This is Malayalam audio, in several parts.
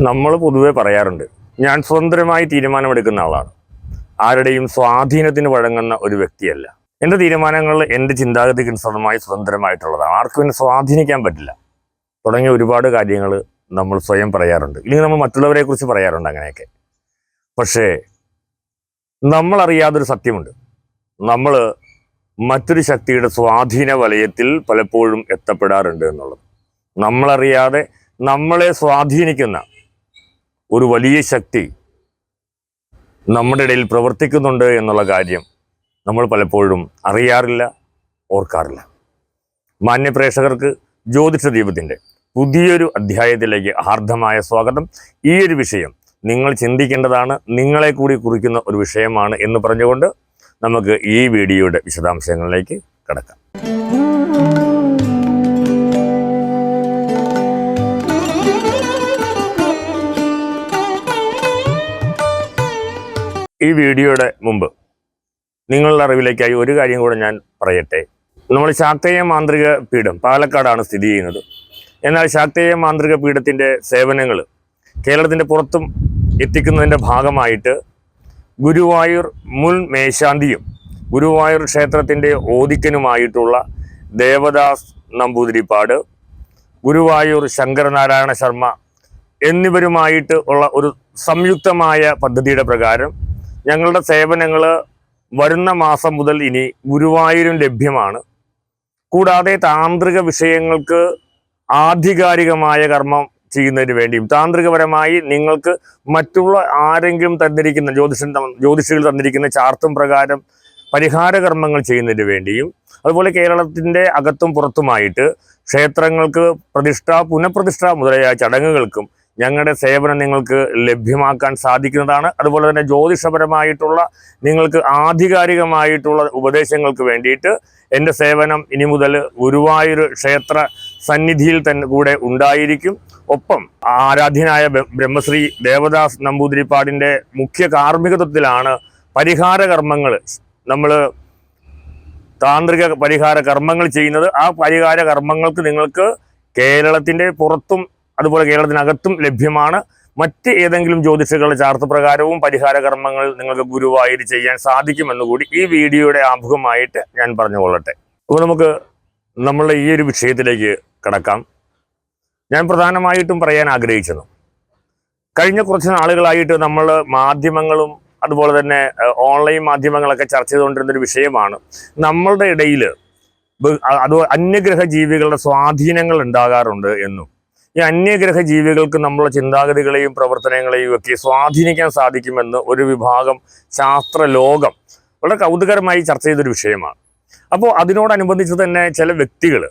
നമ്മൾ പൊതുവേ പറയാറുണ്ട് ഞാൻ സ്വതന്ത്രമായി തീരുമാനമെടുക്കുന്ന ആളാണ്. ആരുടെയും സ്വാധീനത്തിന് വഴങ്ങുന്ന ഒരു വ്യക്തിയല്ല. എന്റെ തീരുമാനങ്ങൾ എന്റെ ചിന്താഗതിക്ക് അനുസൃതമായി സ്വതന്ത്രമായിട്ടുള്ളതാണ്. ആർക്കും എന്നെ സ്വാധീനിക്കാൻ പറ്റില്ല. തുടങ്ങിയ ഒരുപാട് കാര്യങ്ങൾ നമ്മൾ സ്വയം പറയാറുണ്ട്. ഇല്ലെങ്കിൽ നമ്മൾ മറ്റുള്ളവരെ കുറിച്ച് പറയാറുണ്ട് അങ്ങനെയൊക്കെ. പക്ഷേ നമ്മളറിയാതൊരു സത്യമുണ്ട്. നമ്മൾ മറ്റൊരു ശക്തിയുടെ സ്വാധീന വലയത്തിൽ പലപ്പോഴും എത്തപ്പെടാറുണ്ട് എന്നുള്ളത്. നമ്മളറിയാതെ നമ്മളെ സ്വാധീനിക്കുന്ന ഒരു വലിയ ശക്തി നമ്മുടെ ഇടയിൽ പ്രവർത്തിക്കുന്നുണ്ട് എന്നുള്ള കാര്യം നമ്മൾ പലപ്പോഴും അറിയാറില്ല ഓർക്കാറില്ല. മാന്യപ്രേക്ഷകർക്ക് ജ്യോതിഷ ദീപത്തിന്റെ പുതിയൊരു അധ്യായത്തിലേക്ക് ആർദ്രമായ സ്വാഗതം. ഈ ഒരു വിഷയം നിങ്ങൾ ചിന്തിക്കേണ്ടതാണ് നിങ്ങളെ കൂടി കുറിക്കുന്ന ഒരു വിഷയമാണ് എന്ന് പറഞ്ഞുകൊണ്ട് നമുക്ക് ഈ വീഡിയോയുടെ വിശദാംശങ്ങളിലേക്ക് കടക്കാം. ഈ വീഡിയോയുടെ മുമ്പ് നിങ്ങളുടെ അറിവിലേക്കായി ഒരു കാര്യം കൂടെ ഞാൻ പറയട്ടെ. നമ്മൾ ശാക്തേയ മാന്ത്രിക പീഠം പാലക്കാടാണ് സ്ഥിതി ചെയ്യുന്നത്. എന്നാൽ ശാക്തേയ മാന്ത്രിക പീഠത്തിന്റെ സേവനങ്ങൾ കേരളത്തിന്റെ പുറത്തും എത്തിക്കുന്നതിന്റെ ഭാഗമായിട്ട് ഗുരുവായൂർ മുൻ മേശാന്തിയും ഗുരുവായൂർ ക്ഷേത്രത്തിന്റെ ഓദിക്കനുമായിട്ടുള്ള ദേവദാസ് നമ്പൂതിരിപ്പാട് ഗുരുവായൂർ ശങ്കരനാരായണ ശർമ്മ എന്നിവരുമായിട്ട് ഉള്ള ഒരു സംയുക്തമായ പദ്ധതിയുടെ പ്രകാരം ഞങ്ങളുടെ സേവനങ്ങൾ വരുന്ന മാസം മുതൽ ഇനി ഗുരുവായൂരും ലഭ്യമാണ്. കൂടാതെ താന്ത്രിക വിഷയങ്ങൾക്ക് ആധികാരികമായ കർമ്മം ചെയ്യുന്നതിന് വേണ്ടിയും താന്ത്രികപരമായി നിങ്ങൾക്ക് മറ്റുള്ള ആരെങ്കിലും തന്നിരിക്കുന്ന ജ്യോതിഷൻ ജ്യോതിഷികൾ തന്നിരിക്കുന്ന ചാർത്തും പ്രകാരം പരിഹാര കർമ്മങ്ങൾ ചെയ്യുന്നതിന് വേണ്ടിയും അതുപോലെ കേരളത്തിന്റെ അകത്തും പുറത്തുമായിട്ട് ക്ഷേത്രങ്ങൾക്ക് പ്രതിഷ്ഠ പുനഃപ്രതിഷ്ഠ മുതലായ ചടങ്ങുകൾക്കും ഞങ്ങളുടെ സേവനം നിങ്ങൾക്ക് ലഭ്യമാക്കാൻ സാധിക്കുന്നതാണ്. അതുപോലെ തന്നെ ജ്യോതിഷപരമായിട്ടുള്ള നിങ്ങൾക്ക് ആധികാരികമായിട്ടുള്ള ഉപദേശങ്ങൾക്ക് വേണ്ടിയിട്ട് എന്റെ സേവനം ഇനി മുതൽ ഗുരുവായൂർ ക്ഷേത്ര സന്നിധിയിൽ തന്നെ കൂടെ ഉണ്ടായിരിക്കും. ഒപ്പം ആരാധ്യനായ ബ്രഹ്മശ്രീ ദേവദാസ് നമ്പൂതിരിപ്പാടിന്റെ മുഖ്യ കാർമ്മികത്വത്തിലാണ് പരിഹാര കർമ്മങ്ങൾ നമ്മൾ താന്ത്രിക പരിഹാര കർമ്മങ്ങൾ ചെയ്യുന്നത്. ആ പരിഹാര കർമ്മങ്ങൾക്ക് നിങ്ങൾക്ക് കേരളത്തിന്റെ പുറത്തും അതുപോലെ കേരളത്തിനകത്തും ലഭ്യമാണ്. മറ്റ് ഏതെങ്കിലും ജ്യോതിഷികളുടെ ചാർത്ത് പ്രകാരവും പരിഹാര കർമ്മങ്ങൾ നിങ്ങൾക്ക് ഗുരുവായൂർ ചെയ്യാൻ സാധിക്കുമെന്ന് കൂടി ഈ വീഡിയോയുടെ ആമുഖമായിട്ട് ഞാൻ പറഞ്ഞുകൊള്ളട്ടെ. അപ്പോൾ നമുക്ക് നമ്മളുടെ ഈ ഒരു വിഷയത്തിലേക്ക് കടക്കാം. ഞാൻ പ്രധാനമായിട്ടും പറയാൻ ആഗ്രഹിച്ചത് കഴിഞ്ഞ കുറച്ച് നാളുകളായിട്ട് നമ്മൾ മാധ്യമങ്ങളും അതുപോലെ തന്നെ ഓൺലൈൻ മാധ്യമങ്ങളൊക്കെ ചർച്ച ചെയ്തുകൊണ്ടിരുന്ന ഒരു വിഷയമാണ്. നമ്മളുടെ ഇടയിൽ അത് അന്യഗ്രഹ ജീവികളുടെ സ്വാധീനങ്ങൾ ഉണ്ടാകാറുണ്ട് എന്നും. ഈ അന്യഗ്രഹ ജീവികൾക്ക് നമ്മളെ ചിന്താഗതികളെയും പ്രവർത്തനങ്ങളെയും ഒക്കെ സ്വാധീനിക്കാൻ സാധിക്കുമെന്ന് ഒരു വിഭാഗം ശാസ്ത്ര ലോകം വളരെ കൗതുകരമായി ചർച്ച ചെയ്തൊരു വിഷയമാണ്. അപ്പോൾ അതിനോടനുബന്ധിച്ച് തന്നെ ചില വ്യക്തികൾ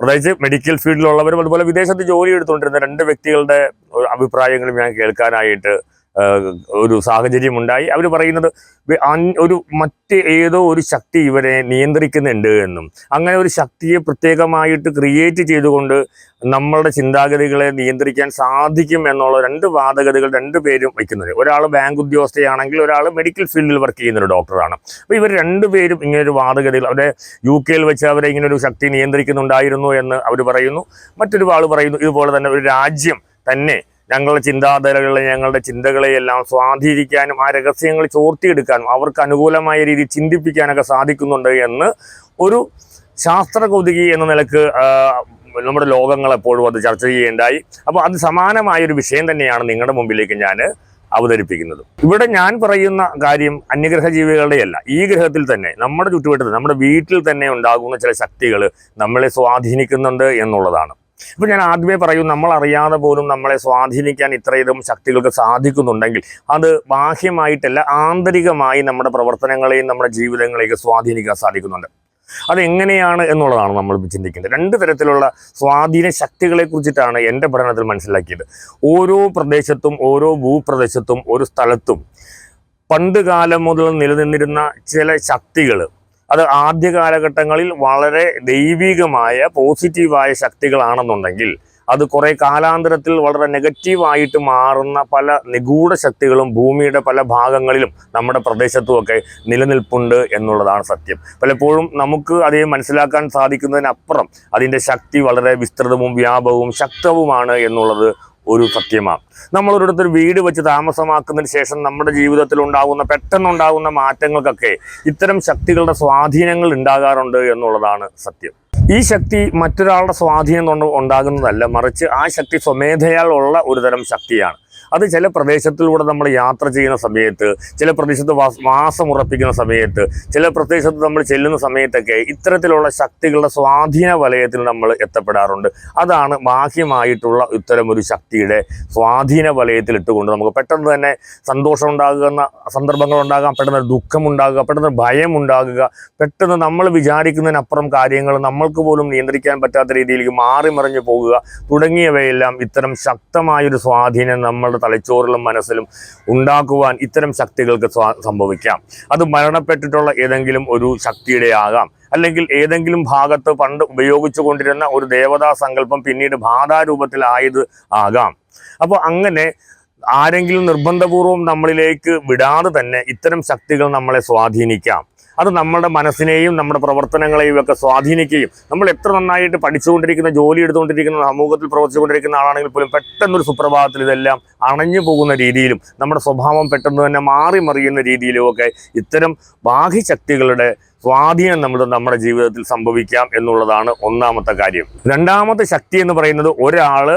പ്രത്യേകിച്ച് മെഡിക്കൽ ഫീൽഡിലുള്ളവരും അതുപോലെ വിദേശത്ത് ജോലി എടുത്തുകൊണ്ടിരുന്ന രണ്ട് വ്യക്തികളുടെ അഭിപ്രായങ്ങളും ഞാൻ കേൾക്കാനായിട്ട് ഒരു സാഹചര്യം ഉണ്ടായി അവർ പറയുന്നത് ഒരു മറ്റ് ഏതോ ഒരു ശക്തി ഇവരെ നിയന്ത്രിക്കുന്നുണ്ട് എന്നും. അങ്ങനെ ഒരു ശക്തിയെ പ്രത്യേകമായിട്ട് ക്രിയേറ്റ് ചെയ്തുകൊണ്ട് നമ്മളുടെ ചിന്താഗതികളെ നിയന്ത്രിക്കാൻ സാധിക്കും എന്നുള്ള രണ്ട് വാദഗതികൾ രണ്ട് പേരും വയ്ക്കുന്നത് ഒരാൾ ബാങ്ക് ഉദ്യോഗസ്ഥയാണെങ്കിൽ ഒരാൾ മെഡിക്കൽ ഫീൽഡിൽ വർക്ക് ചെയ്യുന്ന ഒരു ഡോക്ടറാണ് അപ്പോൾ ഇവർ രണ്ടുപേരും ഇങ്ങനെ ഒരു വാദഗതികൾ അവരെ യു കെയിൽ വെച്ച് അവരെ ഇങ്ങനെ ഒരു ശക്തി നിയന്ത്രിക്കുന്നുണ്ടായിരുന്നു എന്ന് അവർ പറയുന്നു. മറ്റൊരു ആൾ പറയുന്നു ഇതുപോലെ തന്നെ ഒരു രാജ്യം തന്നെ ഞങ്ങളുടെ ചിന്താധാരകളെ ഞങ്ങളുടെ ചിന്തകളെയെല്ലാം സ്വാധീനിക്കാനും ആ രഹസ്യങ്ങൾ ചോർത്തിയെടുക്കാനും അവർക്ക് അനുകൂലമായ രീതിയിൽ ചിന്തിപ്പിക്കാനൊക്കെ സാധിക്കുന്നുണ്ട് എന്ന് ഒരു ശാസ്ത്ര കൗതുകി എന്ന നിലയ്ക്ക് നമ്മുടെ ലോകങ്ങൾ എപ്പോഴും അത് ചർച്ച ചെയ്യേണ്ടായി അപ്പോൾ അത് സമാനമായ ഒരു വിഷയം തന്നെയാണ് നിങ്ങളുടെ മുമ്പിലേക്ക് ഞാൻ അവതരിപ്പിക്കുന്നത്. ഇവിടെ ഞാൻ പറയുന്ന കാര്യം അന്യഗ്രഹ ജീവികളുടെയല്ല ഈ ഗ്രഹത്തിൽ തന്നെ നമ്മുടെ ചുറ്റുവട്ടത്തിൽ നമ്മുടെ വീട്ടിൽ തന്നെ ഉണ്ടാകുന്ന ചില ശക്തികൾ നമ്മളെ സ്വാധീനിക്കുന്നുണ്ട് എന്നുള്ളതാണ്. ഇപ്പം ഞാൻ ആദ്യമേ പറയും നമ്മൾ അറിയാതെ പോലും നമ്മളെ സ്വാധീനിക്കാൻ ഇത്രയധികം ശക്തികൾക്ക് സാധിക്കുന്നുണ്ടെങ്കിൽ അത് ബാഹ്യമായിട്ടല്ല ആന്തരികമായി നമ്മുടെ പ്രവർത്തനങ്ങളെയും നമ്മുടെ ജീവിതങ്ങളെയൊക്കെ സ്വാധീനിക്കാൻ സാധിക്കുന്നുണ്ട്. അതെങ്ങനെയാണ് എന്നുള്ളതാണ് നമ്മൾ ചിന്തിക്കുന്നത് രണ്ട് തരത്തിലുള്ള സ്വാധീന ശക്തികളെ കുറിച്ചിട്ടാണ് എന്റെ പഠനത്തിൽ മനസ്സിലാക്കിയത്. ഓരോ പ്രദേശത്തും ഓരോ ഭൂപ്രദേശത്തും ഒരു സ്ഥലത്തും പണ്ട് കാലം മുതൽ നിലനിന്നിരുന്ന ചില ശക്തികൾ അത് ആദ്യ കാലഘട്ടങ്ങളിൽ വളരെ ദൈവികമായ പോസിറ്റീവായ ശക്തികളാണെന്നുണ്ടെങ്കിൽ അത് കുറെ കാലാന്തരത്തിൽ വളരെ നെഗറ്റീവായിട്ട് മാറുന്ന പല നിഗൂഢ ശക്തികളും ഭൂമിയുടെ പല ഭാഗങ്ങളിലും നമ്മുടെ പ്രദേശത്തുമൊക്കെ നിലനിൽപ്പുണ്ട് എന്നുള്ളതാണ് സത്യം. പലപ്പോഴും നമുക്ക് അതേ മനസ്സിലാക്കാൻ സാധിക്കുന്നതിനപ്പുറം അതിന്റെ ശക്തി വളരെ വിസ്തൃതവും വ്യാപകവും ശക്തവുമാണ് എന്നുള്ളത് ഒരു സത്യമാണ്. നമ്മൾ ഒരിടത്തൊരു വീട് വെച്ച് താമസമാക്കുന്നതിന് ശേഷം നമ്മുടെ ജീവിതത്തിൽ ഉണ്ടാകുന്ന പെട്ടെന്നുണ്ടാകുന്ന മാറ്റങ്ങൾക്കൊക്കെ ഇത്തരം ശക്തികളുടെ സ്വാധീനങ്ങൾ ഉണ്ടാകാറുണ്ട് എന്നുള്ളതാണ് സത്യം. ഈ ശക്തി മറ്റൊരാളുടെ സ്വാധീനം ഉണ്ടാകുന്നതല്ല മറിച്ച് ആ ശക്തി സ്വമേധയാൽ ഉള്ള ഒരു തരം ശക്തിയാണ്. അത് ചില പ്രദേശത്തിലൂടെ നമ്മൾ യാത്ര ചെയ്യുന്ന സമയത്ത് ചില പ്രദേശത്ത് മാസം ഉറപ്പിക്കുന്ന സമയത്ത് ചില പ്രദേശത്ത് നമ്മൾ ചെല്ലുന്ന സമയത്തൊക്കെ ഇത്തരത്തിലുള്ള ശക്തികളുടെ സ്വാധീന വലയത്തിൽ നമ്മൾ എത്തപ്പെടാറുണ്ട്. അതാണ് ബാഹ്യമായിട്ടുള്ള ഇത്തരം ഒരു ശക്തിയുടെ സ്വാധീന വലയത്തിൽ ഇട്ടുകൊണ്ട് നമുക്ക് പെട്ടെന്ന് തന്നെ സന്തോഷം ഉണ്ടാകുന്ന സന്ദർഭങ്ങൾ ഉണ്ടാകാം പെട്ടെന്ന് ദുഃഖം ഉണ്ടാകുക പെട്ടെന്ന് ഭയം ഉണ്ടാകുക പെട്ടെന്ന് നമ്മൾ വിചാരിക്കുന്നതിനപ്പുറം കാര്യങ്ങൾ നമ്മൾക്ക് പോലും നിയന്ത്രിക്കാൻ പറ്റാത്ത രീതിയിലേക്ക് മാറി മറിഞ്ഞു പോകുക തുടങ്ങിയവയെല്ലാം ഇത്തരം ശക്തമായൊരു സ്വാധീനം നമ്മളുടെ തലച്ചോറിലും മനസ്സിലും ഉണ്ടാക്കുവാൻ ഇത്തരം ശക്തികൾക്ക് സംഭവിക്കാം. അത് മരണപ്പെട്ടിട്ടുള്ള ഏതെങ്കിലും ഒരു ശക്തിയുടെ ആകാം അല്ലെങ്കിൽ ഏതെങ്കിലും ഭാഗത്ത് പണ്ട് ഉപയോഗിച്ചു കൊണ്ടിരുന്ന ഒരു ദേവതാ സങ്കല്പം പിന്നീട് ബാധാരൂപത്തിലായത് ആകാം. അപ്പോൾ അങ്ങനെ ആരെങ്കിലും നിർബന്ധപൂർവം നമ്മളിലേക്ക് വിടാതെ തന്നെ ഇത്തരം ശക്തികൾ നമ്മളെ സ്വാധീനിക്കാം. അത് നമ്മുടെ മനസ്സിനെയും നമ്മുടെ പ്രവർത്തനങ്ങളെയും ഒക്കെ സ്വാധീനിക്കുകയും നമ്മൾ എത്ര നന്നായിട്ട് പഠിച്ചുകൊണ്ടിരിക്കുന്ന ജോലി എടുത്തുകൊണ്ടിരിക്കുന്ന സമൂഹത്തിൽ പ്രവർത്തിച്ചുകൊണ്ടിരിക്കുന്ന ആളാണെങ്കിൽ പോലും പെട്ടെന്നൊരു സുപ്രഭാതത്തിൽ ഇതെല്ലാം അണഞ്ഞു പോകുന്ന രീതിയിലും നമ്മുടെ സ്വഭാവം പെട്ടെന്ന് തന്നെ മാറി മറിയുന്ന രീതിയിലും ഒക്കെ ഇത്തരം ബാഹ്യശക്തികളുടെ സ്വാധീനം നമ്മൾ നമ്മുടെ ജീവിതത്തിൽ സംഭവിക്കാം എന്നുള്ളതാണ് ഒന്നാമത്തെ കാര്യം. രണ്ടാമത്തെ ശക്തി എന്ന് പറയുന്നത് ഒരാൾ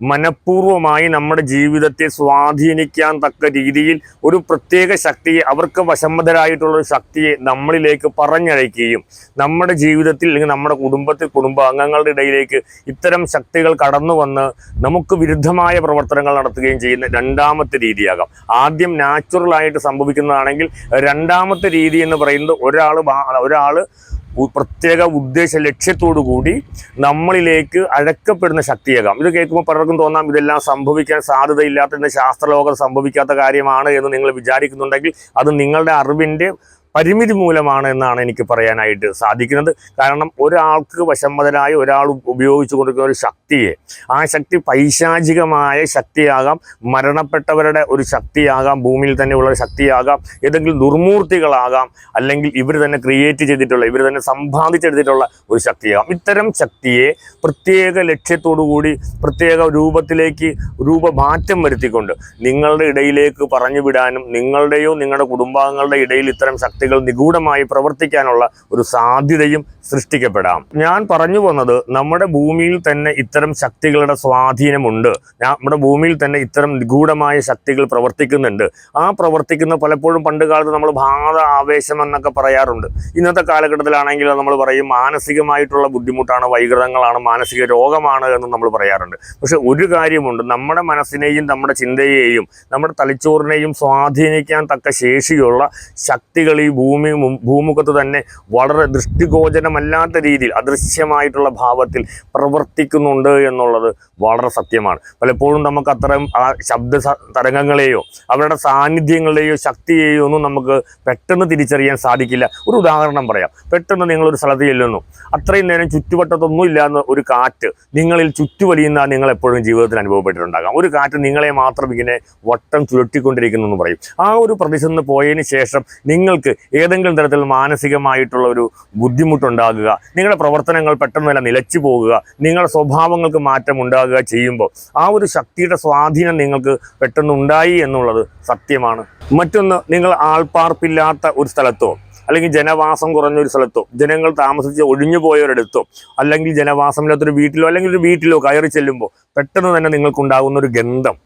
മനഃപൂർവമായി നമ്മുടെ ജീവിതത്തെ സ്വാധീനിക്കാൻ തക്ക രീതിയിൽ ഒരു പ്രത്യേക ശക്തിയെ അവർക്ക് വശംവദരായിട്ടുള്ള ഒരു ശക്തിയെ നമ്മളിലേക്ക് പറഞ്ഞയക്കുകയും നമ്മുടെ ജീവിതത്തിൽ അല്ലെങ്കിൽ നമ്മുടെ കുടുംബത്തിൽ കുടുംബാംഗങ്ങളുടെ ഇടയിലേക്ക് ഇത്തരം ശക്തികൾ കടന്നു വന്ന് നമുക്ക് വിരുദ്ധമായ പ്രവർത്തനങ്ങൾ നടത്തുകയും ചെയ്യുന്ന രണ്ടാമത്തെ രീതിയാകാം. ആദ്യം നാച്ചുറൽ ആയിട്ട് സംഭവിക്കുന്നതാണെങ്കിൽ രണ്ടാമത്തെ രീതി എന്ന് പറയുന്നത് ഒരാൾ ഒരാൾ പ്രത്യേക ഉദ്ദേശ ലക്ഷ്യത്തോടു കൂടി നമ്മളിലേക്ക് അഴക്കപ്പെടുന്ന ശക്തിയേകാം. ഇത് കേൾക്കുമ്പോൾ പലർക്കും തോന്നാം ഇതെല്ലാം സംഭവിക്കാൻ സാധ്യതയില്ലാത്ത ശാസ്ത്രലോകം സംഭവിക്കാത്ത കാര്യമാണ് എന്ന് നിങ്ങൾ വിചാരിക്കുന്നുണ്ടെങ്കിൽ അത് നിങ്ങളുടെ അറിവിന്റെ പരിമിതി മൂലമാണ് എന്നാണ് എനിക്ക് പറയാനായിട്ട് സാധിക്കുന്നത്. കാരണം ഒരാൾക്ക് വശംവദനായ ഒരാൾ ഉപയോഗിച്ചു കൊണ്ടിരിക്കുന്ന ഒരു ശക്തിയെ ആ ശക്തി പൈശാചികമായ ശക്തിയാകാം മരണപ്പെട്ടവരുടെ ഒരു ശക്തിയാകാം ഭൂമിയിൽ തന്നെയുള്ള ശക്തിയാകാം ഏതെങ്കിലും ദുർമൂർത്തികളാകാം അല്ലെങ്കിൽ ഇവർ തന്നെ ക്രിയേറ്റ് ചെയ്തിട്ടുള്ള ഇവർ തന്നെ സമ്പാദിച്ചെടുത്തിട്ടുള്ള ഒരു ശക്തിയാകാം. ഇത്തരം ശക്തിയെ പ്രത്യേക ലക്ഷ്യത്തോടു കൂടി പ്രത്യേക രൂപത്തിലേക്ക് രൂപമാറ്റം വരുത്തിക്കൊണ്ട് നിങ്ങളുടെ ഇടയിലേക്ക് പറഞ്ഞു വിടാനും നിങ്ങളുടെയോ നിങ്ങളുടെ കുടുംബാംഗങ്ങളുടെ ഇടയിൽ ഇത്തരം ശക്തികൾ നിഗൂഢമായി പ്രവർത്തിക്കാനുള്ള ഒരു സാധ്യതയും സൃഷ്ടിക്കപ്പെടാം. ഞാൻ പറഞ്ഞു വന്നത് നമ്മുടെ ഭൂമിയിൽ തന്നെ ഇത്തരം ശക്തികളുടെ സ്വാധീനമുണ്ട്. നമ്മുടെ ഭൂമിയിൽ തന്നെ ഇത്തരം നിഗൂഢമായ ശക്തികൾ പ്രവർത്തിക്കുന്നുണ്ട്. ആ പ്രവർത്തിക്കുന്ന പലപ്പോഴും പണ്ട് കാലത്ത് നമ്മൾ ഭാത ആവേശം എന്നൊക്കെ പറയാറുണ്ട്. ഇന്നത്തെ കാലഘട്ടത്തിലാണെങ്കിൽ നമ്മൾ പറയും മാനസികമായിട്ടുള്ള ബുദ്ധിമുട്ടാണ് വൈകൃതങ്ങളാണ് മാനസിക രോഗമാണ് എന്ന് നമ്മൾ പറയാറുണ്ട്. പക്ഷെ ഒരു കാര്യമുണ്ട് നമ്മുടെ മനസ്സിനെയും നമ്മുടെ ചിന്തയെയും നമ്മുടെ തലച്ചോറിനെയും സ്വാധീനിക്കാൻ തക്ക ശേഷിയുള്ള ശക്തികൾ ഈ ഭൂമി ഭൂമുഖത്ത് തന്നെ വളരെ ദൃഷ്ടിഗോചരമല്ലാത്ത രീതിയിൽ അദൃശ്യമായിട്ടുള്ള ഭാവത്തിൽ പ്രവർത്തിക്കുന്നുണ്ട് എന്നുള്ളത് വളരെ സത്യമാണ്. പലപ്പോഴും നമുക്ക് അത്തരം ആ ശബ്ദ തരംഗങ്ങളെയോ അവരുടെ സാന്നിധ്യങ്ങളെയോ ശക്തിയെയോ ഒന്നും നമുക്ക് പെട്ടെന്ന് തിരിച്ചറിയാൻ സാധിക്കില്ല. ഒരു ഉദാഹരണം പറയാം. പെട്ടെന്ന് നിങ്ങളൊരു സ്ഥലത്ത് ചെല്ലുന്നു. അത്രയും നേരം ചുറ്റുവട്ടത്തൊന്നും ഇല്ലാന്ന് ഒരു കാറ്റ് നിങ്ങളിൽ ചുറ്റുവലിയുന്ന നിങ്ങൾ എപ്പോഴും ജീവിതത്തിൽ അനുഭവപ്പെട്ടിട്ടുണ്ടാകാം. ഒരു കാറ്റ് നിങ്ങളെ മാത്രം ഇങ്ങനെ വട്ടം ചുരുട്ടിക്കൊണ്ടിരിക്കുന്നു എന്ന് പറയും. ആ ഒരു നിന്ന് പോയതിന് ശേഷം നിങ്ങൾക്ക് ഏതെങ്കിലും തരത്തിൽ മാനസികമായിട്ടുള്ള ഒരു ബുദ്ധിമുട്ടുണ്ടാകുക നിങ്ങളുടെ പ്രവർത്തനങ്ങൾ പെട്ടെന്ന് തന്നെ നിലച്ചു പോകുക നിങ്ങളുടെ സ്വഭാവങ്ങൾക്ക് മാറ്റം ഉണ്ടാകുക ചെയ്യുമ്പോൾ ആ ഒരു ശക്തിയുടെ സ്വാധീനം നിങ്ങൾക്ക് പെട്ടെന്ന് ഉണ്ടായി എന്നുള്ളത് സത്യമാണ്. മറ്റൊന്ന് നിങ്ങൾ ആൾപ്പാർപ്പില്ലാത്ത ഒരു സ്ഥലത്തോ അല്ലെങ്കിൽ ജനവാസം കുറഞ്ഞ ഒരു സ്ഥലത്തോ ജനങ്ങൾ താമസിച്ച് ഒഴിഞ്ഞു പോയവരടുത്തോ അല്ലെങ്കിൽ ജനവാസമില്ലാത്തൊരു വീട്ടിലോ അല്ലെങ്കിൽ ഒരു വീട്ടിലോ കയറി ചെല്ലുമ്പോൾ പെട്ടെന്ന് തന്നെ നിങ്ങൾക്കുണ്ടാകുന്ന ഒരു ഗന്ധം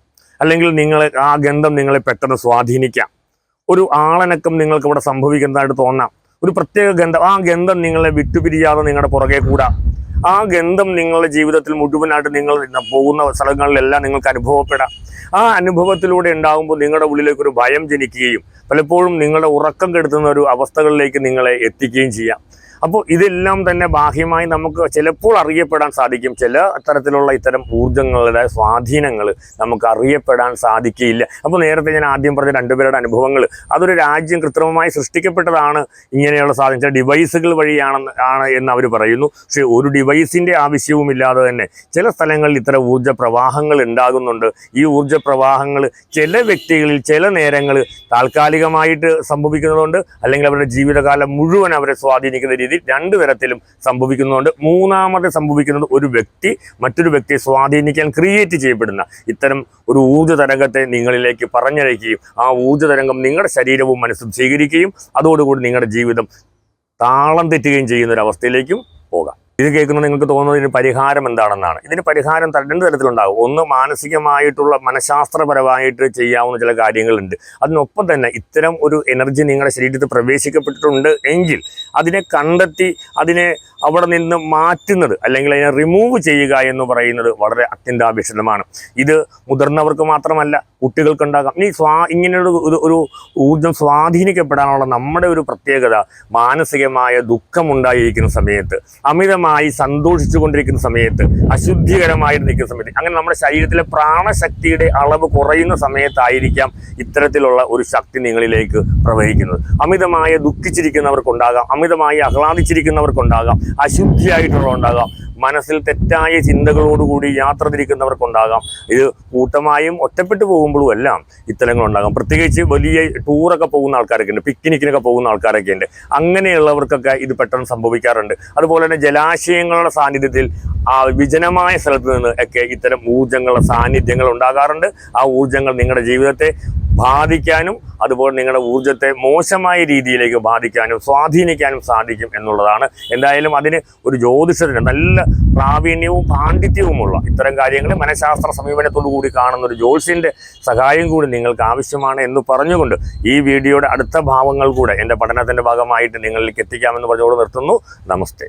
അല്ലെങ്കിൽ നിങ്ങൾ ആ ഗന്ധം നിങ്ങളെ പെട്ടെന്ന് സ്വാധീനിക്കാം. ഒരു ആളനക്കം നിങ്ങൾക്ക് ഇവിടെ സംഭവിക്കുന്നതായിട്ട് തോന്നാം. ഒരു പ്രത്യേക ഗന്ധം. ആ ഗന്ധം നിങ്ങളെ വിട്ടുപിരിയാതെ നിങ്ങളുടെ പുറകെ കൂടാ. ആ ഗന്ധം നിങ്ങളുടെ ജീവിതത്തിൽ മുഴുവനായിട്ട് നിങ്ങൾ പോകുന്ന സ്ഥലങ്ങളിലെല്ലാം നിങ്ങൾക്ക് അനുഭവപ്പെടാം. ആ അനുഭവത്തിലൂടെ ഉണ്ടാകുമ്പോൾ നിങ്ങളുടെ ഉള്ളിലേക്കൊരു ഭയം ജനിക്കുകയും പലപ്പോഴും നിങ്ങളുടെ ഉറക്കം കെടുത്തുന്ന ഒരു അവസ്ഥകളിലേക്ക് നിങ്ങളെ എത്തിക്കുകയും ചെയ്യാം. അപ്പോൾ ഇതെല്ലാം തന്നെ ബാഹ്യമായി നമുക്ക് ചിലപ്പോൾ അറിയപ്പെടാൻ സാധിക്കും. ചില തരത്തിലുള്ള ഇത്തരം ഊർജങ്ങളുടെ സ്വാധീനങ്ങൾ നമുക്ക് അറിയപ്പെടാൻ സാധിക്കില്ല അപ്പോൾ നേരത്തെ ഞാൻ ആദ്യം പറഞ്ഞ രണ്ടുപേരുടെ അനുഭവങ്ങൾ. അതൊരു രാജ്യം കൃത്രിമമായി സൃഷ്ടിക്കപ്പെട്ടതാണ് ഇങ്ങനെയുള്ള സാധനം. ചില ഡിവൈസുകൾ വഴിയാണെന്ന് ആണ് എന്ന് അവർ പറയുന്നു. പക്ഷേ ഒരു ഡിവൈസിന്റെ ആവശ്യവുമില്ലാതെ തന്നെ ചില സ്ഥലങ്ങളിൽ ഇത്തരം ഊർജ പ്രവാഹങ്ങൾ ഉണ്ടാകുന്നുണ്ട്. ഈ ഊർജ പ്രവാഹങ്ങൾ ചില വ്യക്തികളിൽ ചില നേരങ്ങൾ താൽക്കാലികമായിട്ട് സംഭവിക്കുന്നതുകൊണ്ട് അല്ലെങ്കിൽ അവരുടെ ജീവിതകാലം മുഴുവൻ അവരെ സ്വാധീനിക്കുന്ന രീതിയിൽ രീതി രണ്ടു തരത്തിലും സംഭവിക്കുന്നുണ്ട്. മൂന്നാമത് സംഭവിക്കുന്നത് ഒരു വ്യക്തി മറ്റൊരു വ്യക്തിയെ സ്വാധീനിക്കാൻ ക്രിയേറ്റ് ചെയ്യപ്പെടുന്ന ഇത്തരം ഒരു ഊർജ തരംഗത്തെ നിങ്ങളിലേക്ക് പറഞ്ഞയക്കുകയും ആ ഊർജ തരംഗം നിങ്ങളുടെ ശരീരവും മനസ്സും സ്വീകരിക്കുകയും അതോടുകൂടി നിങ്ങളുടെ ജീവിതം താളം തെറ്റുകയും ചെയ്യുന്ന ഒരു അവസ്ഥയിലേക്കും പോകാം. ഇത് കേൾക്കുമ്പോൾ നിങ്ങൾക്ക് തോന്നുന്നത് ഇതിന് പരിഹാരം എന്താണെന്നാണ്. ഇതിന് പരിഹാരം രണ്ട് തരത്തിലുണ്ടാകും. ഒന്ന് മാനസികമായിട്ടുള്ള മനഃശാസ്ത്രപരമായിട്ട് ചെയ്യാവുന്ന ചില കാര്യങ്ങളുണ്ട്. അതിനൊപ്പം തന്നെ ഇത്തരം ഒരു എനർജി നിങ്ങളുടെ ശരീരത്തിൽ പ്രവേശിക്കപ്പെട്ടിട്ടുണ്ട് എങ്കിൽ അതിനെ കണ്ടെത്തി അതിനെ അവിടെ നിന്ന് മാറ്റുന്നത് അല്ലെങ്കിൽ അതിനെ റിമൂവ് ചെയ്യുക എന്ന് പറയുന്നത് വളരെ അത്യന്താപേക്ഷിതമാണ്. ഇത് മുതിർന്നവർക്ക് മാത്രമല്ല കുട്ടികൾക്കുണ്ടാകാം. ഇനി സ്വാ ഇങ്ങനെയൊരു ഒരു ഒരു ഊർജം സ്വാധീനിക്കപ്പെടാനുള്ള നമ്മുടെ ഒരു പ്രത്യേകത മാനസികമായ ദുഃഖമുണ്ടായിരിക്കുന്ന സമയത്ത് അമിതമായി സന്തോഷിച്ചു കൊണ്ടിരിക്കുന്ന സമയത്ത് അശുദ്ധികരമായിട്ട് നിൽക്കുന്ന സമയത്ത് അങ്ങനെ നമ്മുടെ ശരീരത്തിലെ പ്രാണശക്തിയുടെ അളവ് കുറയുന്ന സമയത്തായിരിക്കാം ഇത്തരത്തിലുള്ള ഒരു ശക്തി നിങ്ങളിലേക്ക് പ്രവഹിക്കുന്നത്. അമിതമായ ദുഃഖിച്ചിരിക്കുന്നവർക്കുണ്ടാകാം അമിതമായി ആഹ്ലാദിച്ചിരിക്കുന്നവർക്കുണ്ടാകാം അശുദ്ധിയായിട്ടുള്ളവർക്കുണ്ടാകാം മനസ്സിൽ തെറ്റായ ചിന്തകളോടുകൂടി യാത്ര തിരിക്കുന്നവർക്കുണ്ടാകാം. ഇത് കൂട്ടമായും ഒറ്റപ്പെട്ടു പോകുമ്പോഴും എല്ലാം ഇത്തരങ്ങളുണ്ടാകാം. പ്രത്യേകിച്ച് വലിയ ടൂറൊക്കെ പോകുന്ന ആൾക്കാരൊക്കെ ഉണ്ട് പിക്നിക്കിനൊക്കെ പോകുന്ന ആൾക്കാരൊക്കെ ഉണ്ട് അങ്ങനെയുള്ളവർക്കൊക്കെ ഇത് പെട്ടെന്ന് സംഭവിക്കാറുണ്ട്. അതുപോലെ തന്നെ ജലാശയങ്ങളുടെ സാന്നിധ്യത്തിൽ ആ വിജനമായ സ്ഥലത്ത് നിന്ന് ഒക്കെ ഇത്തരം ഊർജങ്ങളുടെ സാന്നിധ്യങ്ങൾ ഉണ്ടാകാറുണ്ട്. ആ ഊർജങ്ങൾ നിങ്ങളുടെ ജീവിതത്തെ ബാധിക്കാനും അതുപോലെ നിങ്ങളുടെ ഊർജത്തെ മോശമായ രീതിയിലേക്ക് ബാധിക്കാനും സ്വാധീനിക്കാനും സാധിക്കും എന്നുള്ളതാണ്. എന്തായാലും അതിന് ഒരു ജ്യോതിഷത്തിന് നല്ല പ്രാവീണ്യവും പാണ്ഡിത്യവുമുള്ള ഇത്തരം കാര്യങ്ങൾ മനഃശാസ്ത്ര സമീപനത്തോടു കൂടി കാണുന്ന ഒരു ജ്യോത്സ്യന്റെ സഹായം കൂടി നിങ്ങൾക്ക് ആവശ്യമാണ് എന്ന് പറഞ്ഞുകൊണ്ട് ഈ വീഡിയോയുടെ അടുത്ത ഭാവങ്ങൾ കൂടെ എന്റെ പഠനത്തിന്റെ ഭാഗമായിട്ട് നിങ്ങളിലേക്ക് എത്തിക്കാമെന്ന് പറഞ്ഞുകൊണ്ട് നിർത്തുന്നു. നമസ്തേ.